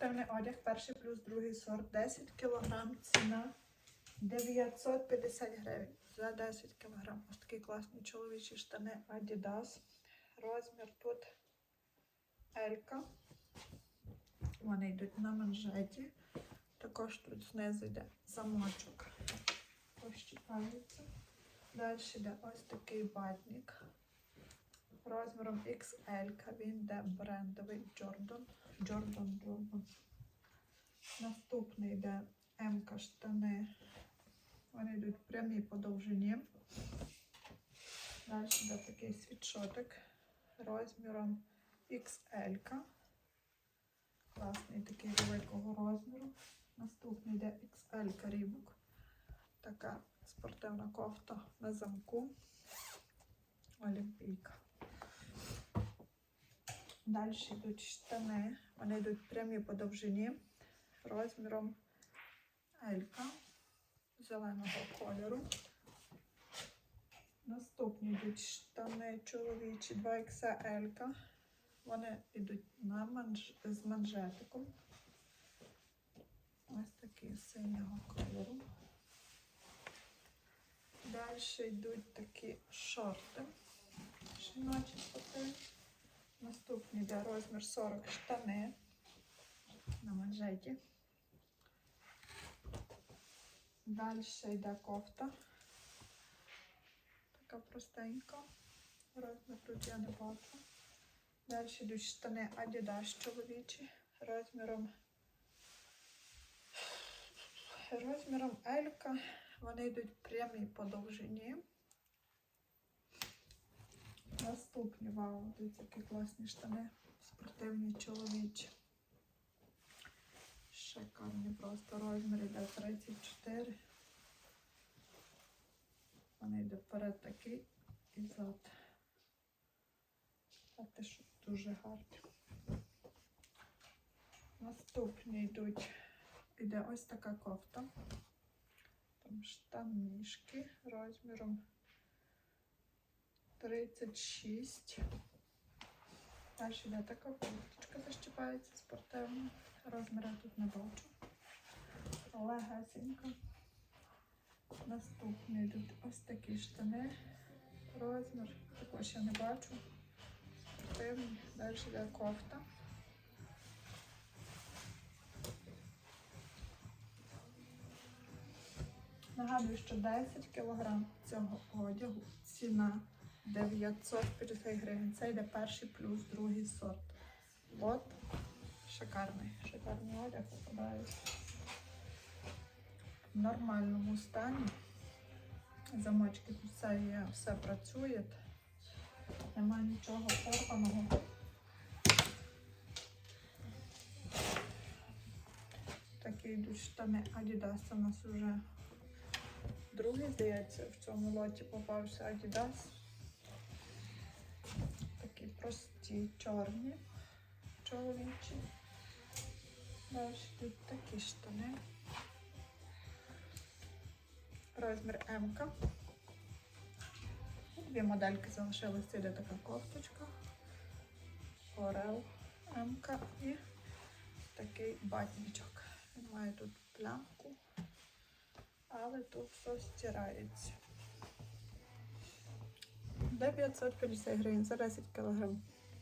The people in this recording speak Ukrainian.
Спортивний одяг, перший плюс другий сорт, 10 кг, ціна 950 гривень за 10 кг. Ось такі класні чоловічі штани Adidas. Розмір тут Елька. Вони йдуть на манжеті. Також тут знизу йде замочок. Пощіпається. Далі йде ось такий ватник. Розміром XL. Він йде брендовий Jordan. Jordan Jordan. Наступний йде М штани. Вони йдуть прямі по довжині. Далі йде такий світшотик розміром XL. Класний такий великого розміру. Наступний йде XL рібок. Така спортивна кофта на замку. Олімпійка. Далі йдуть штани. Вони йдуть прямі по довжині розміром Елька зеленого кольору. Наступні йдуть штани чоловічі 2XL. Вони йдуть на манж... з манжетиком. Ось такі синього кольору. Далі йдуть такі шорти. Жіночі спортивні. Наступний йде розмір 40 штани на манжеті. Далі йде кофта. Така простенька. Розмір тут я не бачу. Далі йдуть штани Adidas чоловічі розміром. Розміром Елька. Вони йдуть прямі по довжині. Наступні вау, дивіться, які класні штани. Спортивні чоловічі. Шикарні просто розмір йде 34. Вони йде вперед такий і зад. А те, що дуже гарні. Наступні йдуть, іде ось така кофта. Там штанишки розміром 36. Далі йде така кофточка защіпається спортивна. Розміра тут не бачу. Легесенька. Наступні йдуть ось такі штани. Розмір також я не бачу. Спортивний. Далі йде кофта. Нагадую, що 10 кг цього одягу ціна 950 гривень. Це йде перший плюс другий сорт. От шикарний, шикарний одяг попадає в нормальному стані. Замочки тут все є, все працює. Немає нічого порваного. Такі йдуть штани Adidas. У нас вже другий, здається, в цьому лоті попався Adidas. Прості чорні чоловічі. Далі йдуть такі штани. Розмір М. Дві модельки залишилися, йде така кофточка. Орел М і такий батнічок. Він має тут плямку, але тут все стирається. 950 гривень за 10 кг.